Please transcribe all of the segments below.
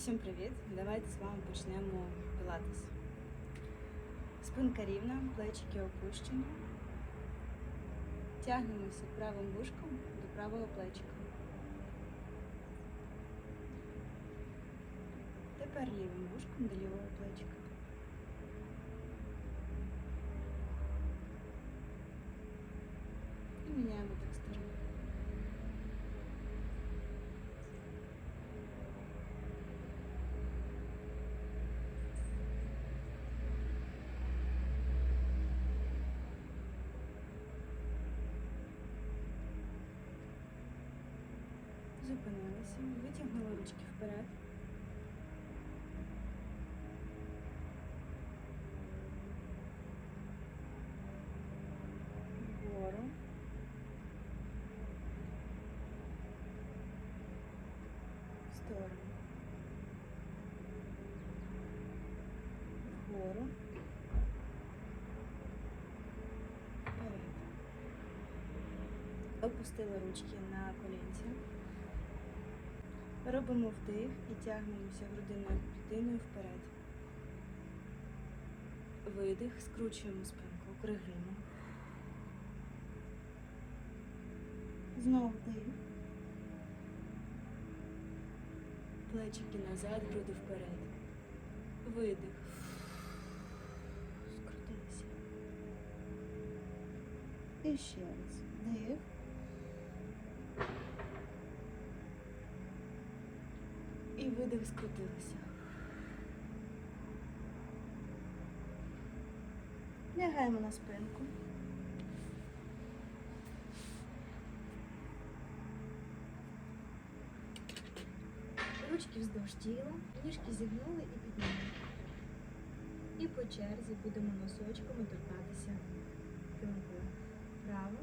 Всім привіт! Давайте з вами почнемо пілатес. Спинка рівна, плечики опущені. Тягнемося правим вушком до правого плечика. Тепер лівим вушком до лівого плечика. І міняємо Так сторону. Зупинилися, витягнули ручки вперед. Вгору. В сторону. Вгору. Вперед. Опустили ручки на колінці. Робимо вдих і тягнемося грудинною клітиною вперед. Видих, скручуємо спинку, округлюємо. Знову вдих. Плечики назад, груди вперед. Видих. Скрутилися. І ще раз. Вдих. І видих скрутилися. Лягаємо на спинку. Ручки вздовж тіла, ніжки зігнули і підняли. І по черзі будемо носочками торкатися пилку. Право,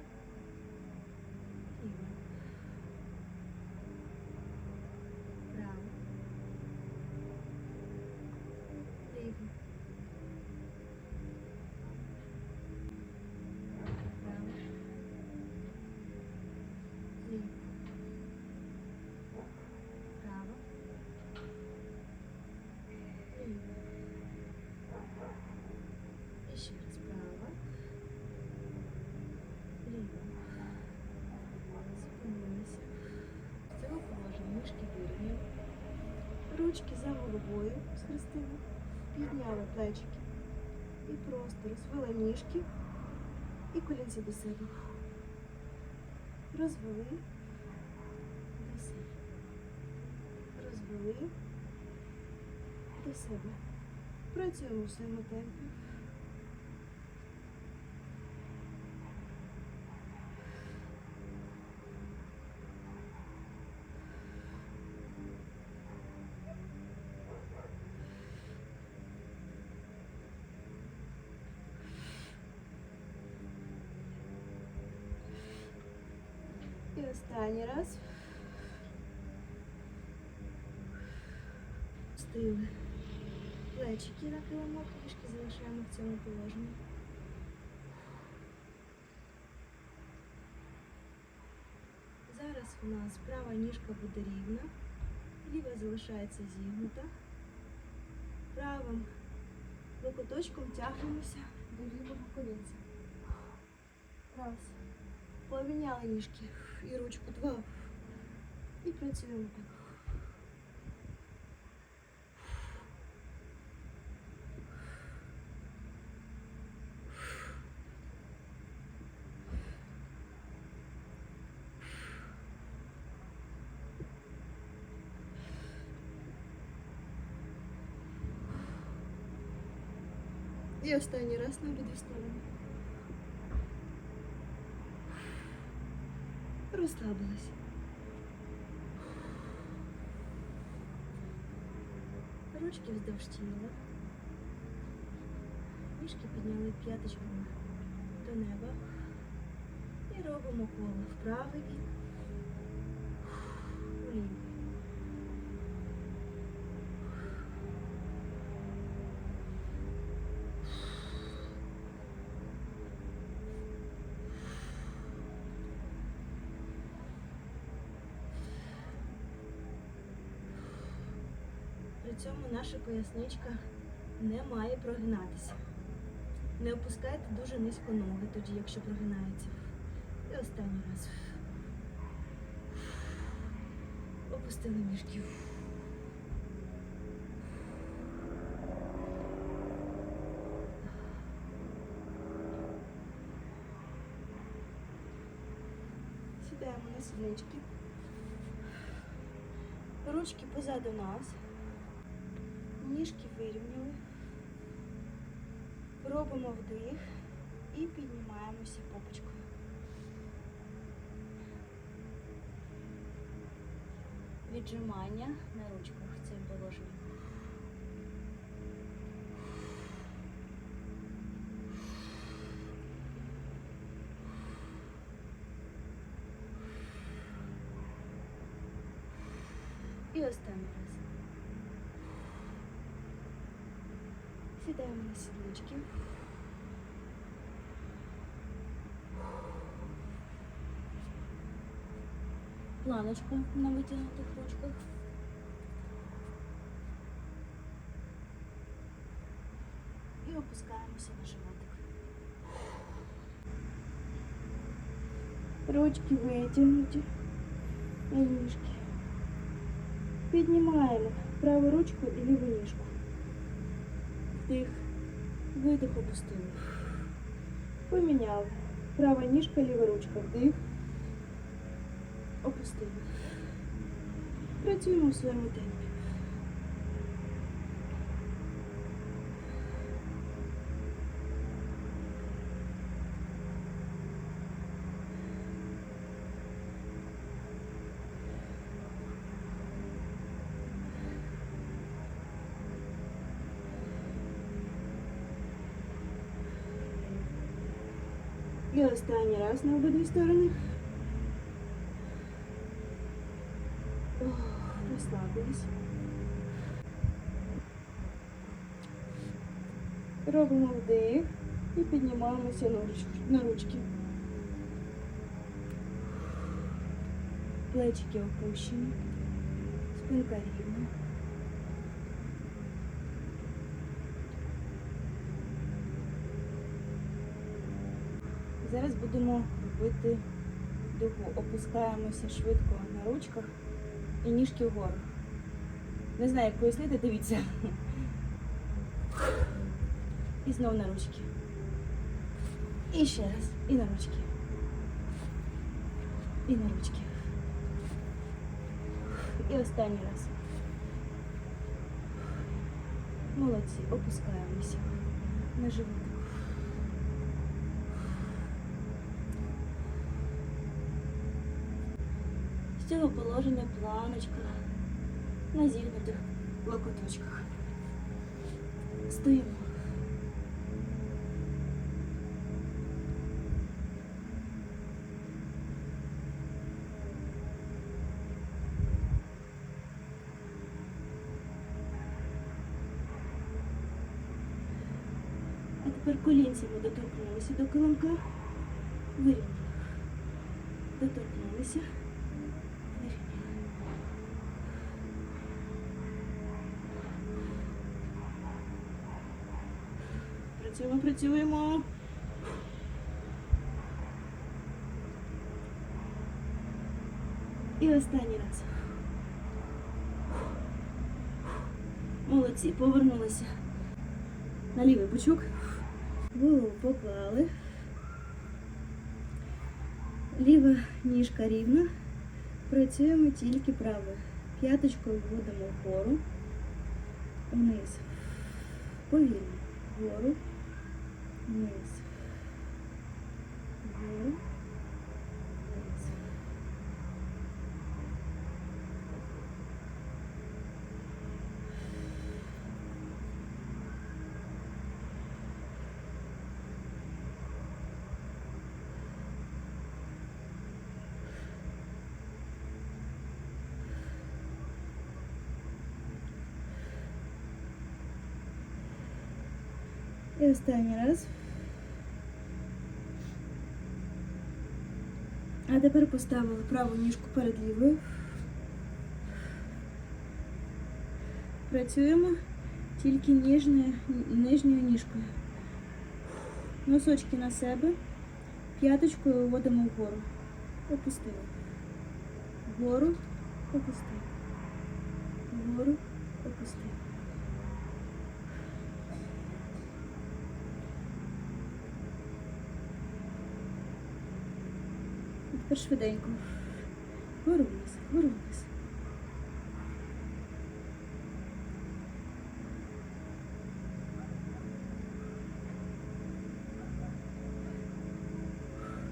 Ручки за головою схрестили, підняли плечики і просто розвели ніжки і колінці до себе. Розвели до себе. Розвели до себе. Працюємо в своєму темпі. Останній раз. Стили. Плечики на килимок, трішки залишаємо в цьому положенні. Зараз у нас права ніжка буде рівна, ліва залишається зігнута. Правим локоточком тягнемося до лівого колінця. Раз. Поміняли ніжки і ручку два. І працюємо так. І останній раз на обидві сторони. Розслабилась. Ручки вздовж тіла. Ніжки підняли п'яточками до неба. І робимо коло в правий бік, у лівий. Цьому наша поясничка не має прогинатися. Не опускайте дуже низько ноги тоді, якщо прогинається. І останній раз. Опустили ніжки. Сідаємо на сіднички. Ручки позаду нас. Ніжки вирівняли. Робимо вдих і піднімаємося попочкою. Віджимання на ручках в цьому положенні. І останній раз. на сіднички. Планочка на витягнутих ручках. І опускаємося на животик. Ручки витягнуті. І ніжки. Піднімаємо праву ручку і ліву ніжку. Вдих. Видих опустили. Поміняли. Права ніжка, ліва ручка. Вдих. Опустили. Працюємо в своєму темпі. І останній раз на обидві сторони. Розслабились. Робимо вдих і піднімаємося. На ручки. Плечики опущені. Спинка рівна. Зараз будемо робити дугу. Опускаємося швидко на ручках і ніжки вгору. Не знаю, як пояснити, дивіться. І знову на ручки. І ще раз. І на ручки. І на ручки. І останній раз. Молодці. Опускаємося на животик. Цього положення планочка на зігнутих локоточках. Стоїмо. А тепер колінцями доторкнулися до килимка. Вирівняли. Доторкнулися. Працюємо, працюємо. І останній раз. Молодці, повернулися на лівий бочок. Голову поклали. Ліва ніжка рівна. Працюємо тільки правою. П'яточкою будемо вгору, вниз. Повільно. Вгору, вниз. Вгору, вниз. І останній раз. А тепер поставили праву ніжку перед лівою. Працюємо тільки ніжною, нижньою ніжкою. Носочки на себе, п'яточкою виводимо вгору. Опустили. Вгору, опустили. Вгору, опустили. Тепер швиденько. Вгору вниз.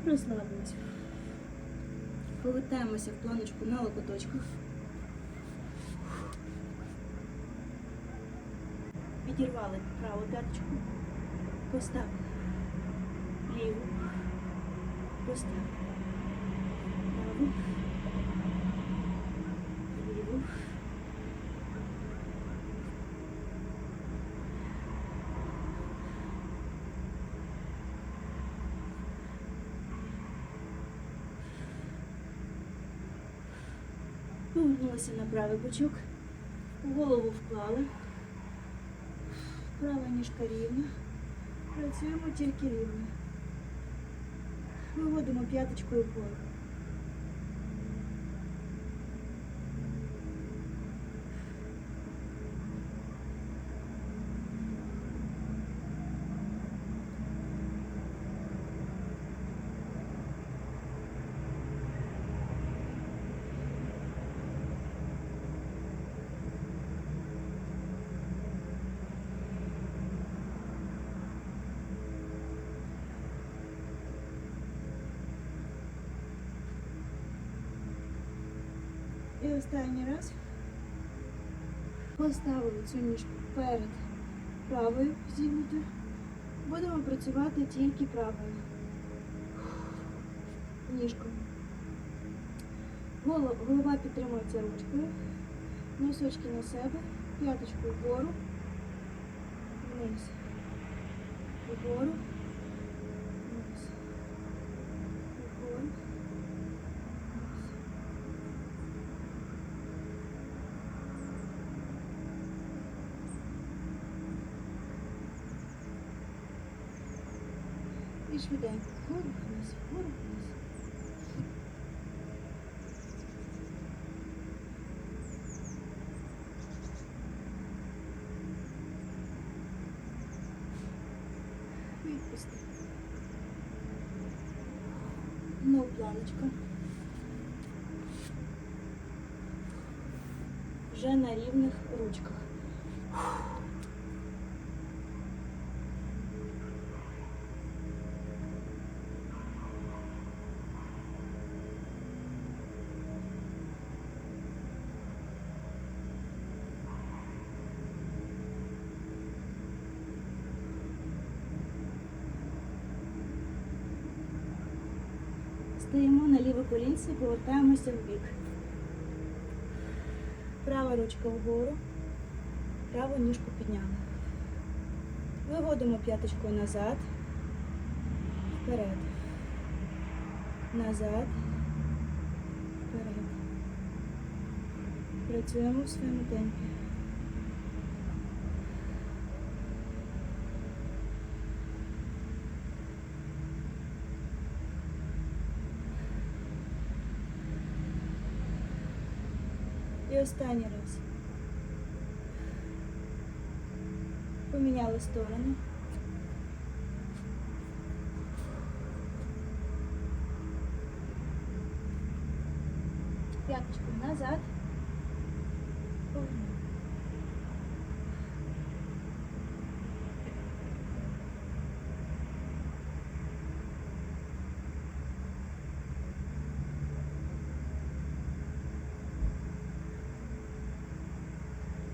Розслабились. Повертаємося в планочку на локоточках. Підірвали праву п'яточку. Поставили. Ліву. Поставили. Повернулися на правий бочок. Голову вклали. Права ніжка рівна. Працюємо тільки рівно. Виводимо п'яточкою вгору. Останній раз. Поставили цю ніжку перед правою зігнутою. Будемо працювати тільки правою. Ніжкою. Голова, підтримується ручкою, носочки на себе, п'яточку вгору, вниз, вгору, швиденько. Вгору вниз, вгору вниз. Планочка. Вже на рівних ручках. Стоїмо на ліве колінце і повертаємося в бік. Права ручка вгору, праву ніжку підняли. Виводимо п'яточкою назад, вперед, назад, вперед. Працюємо в своєму темпі. І останній раз. Поміняли сторону. П'яточку назад. Повернули.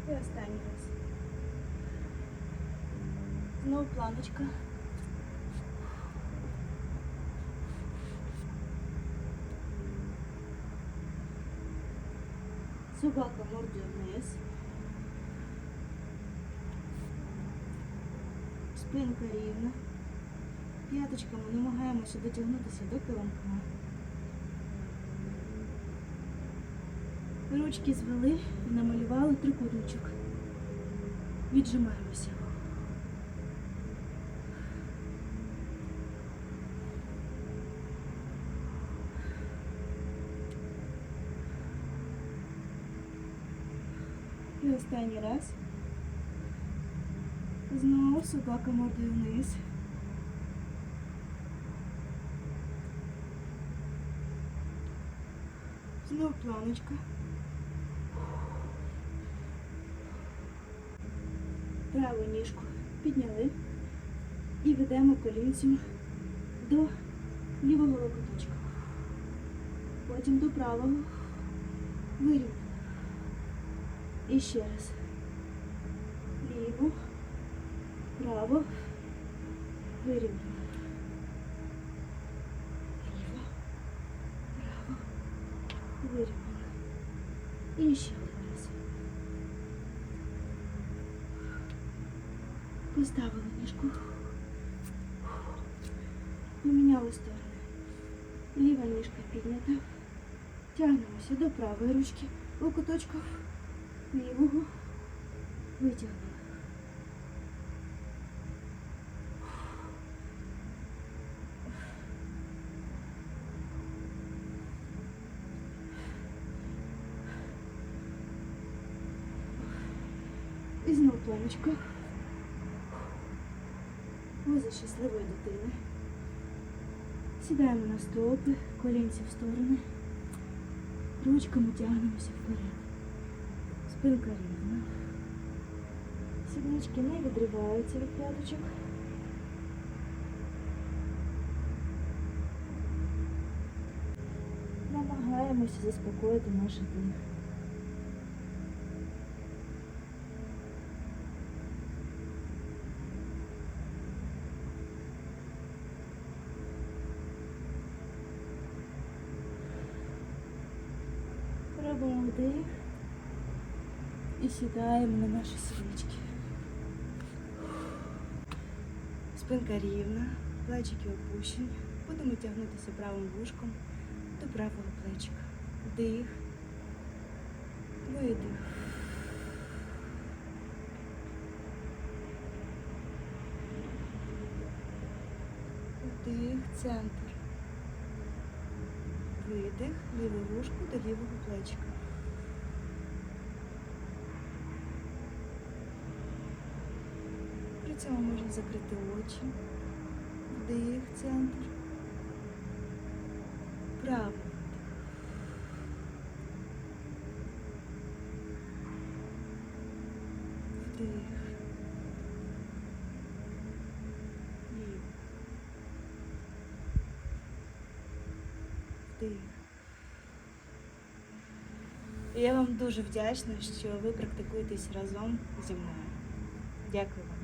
І останній раз. Знову планочка. Собака мордою вниз. Спинка рівна. П'яточками намагаємося дотягнутися до килимка. Ручки звели і намалювали трикутничок. Віджимаємося. Останній раз. Знову собака мордою вниз. Знову планочка. Праву ніжку підняли і ведемо колінцем до лівого локоточка. Потім до правого. Вирівняли. І ще раз. Ліво, право, вирівняли. Ліво, право, вирівняли. І ще один раз. Поставили ніжку. Поміняли сторони. Ліва ніжка піднята. Тягнемося до правої ручки. Локоточка Лівого витягнули. І знову планочка. Поза щасливої дитини. Сідаємо на стопи, колінці в сторони. Ручками тягнемося вперед. Спинка рівна. Сіднички не відриваються від п'яточок. Намагаємося заспокоїти наш дих. Робимо вдих і сідаємо на наші сіднички. Спинка рівна, плечики опущені. Будемо тягнутися правим вушком до правого плечика. Вдих, видих. Вдих, центр. Видих, ліве вушко до лівого плечика. При цьому можна закрити очі. Вдих, центр. Право. Вдих. І Я вам дуже вдячна, що ви практикуєтесь разом зі мною. Дякую вам.